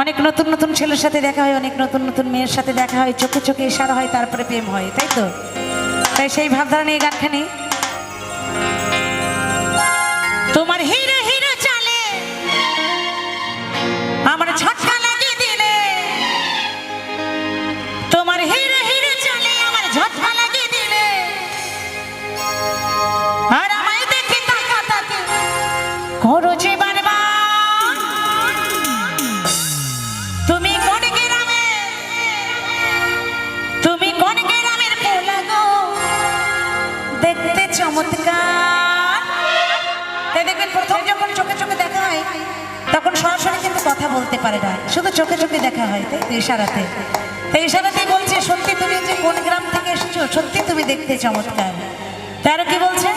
অনেক নতুন নতুন ছেলের সাথে দেখা হয়, অনেক নতুন নতুন মেয়ের সাথে দেখা হয়, চোখে চোখে ইশারা হয়, তারপরে প্রেম হয়, তাই তো? তাই সেই ভাবধারা নিয়ে গানখানি। তোমার হিরো কথা বলতে পারে না। শুধু চোখে চোখে দেখা হয়, তাই তো ইশারাতে। তাই ইশারাতেই বলছে, সত্যি তুমি যে কোন গ্রাম থেকে এসেছ, সত্যি তুমি দেখতে চমৎকার। তারও কি বলছে?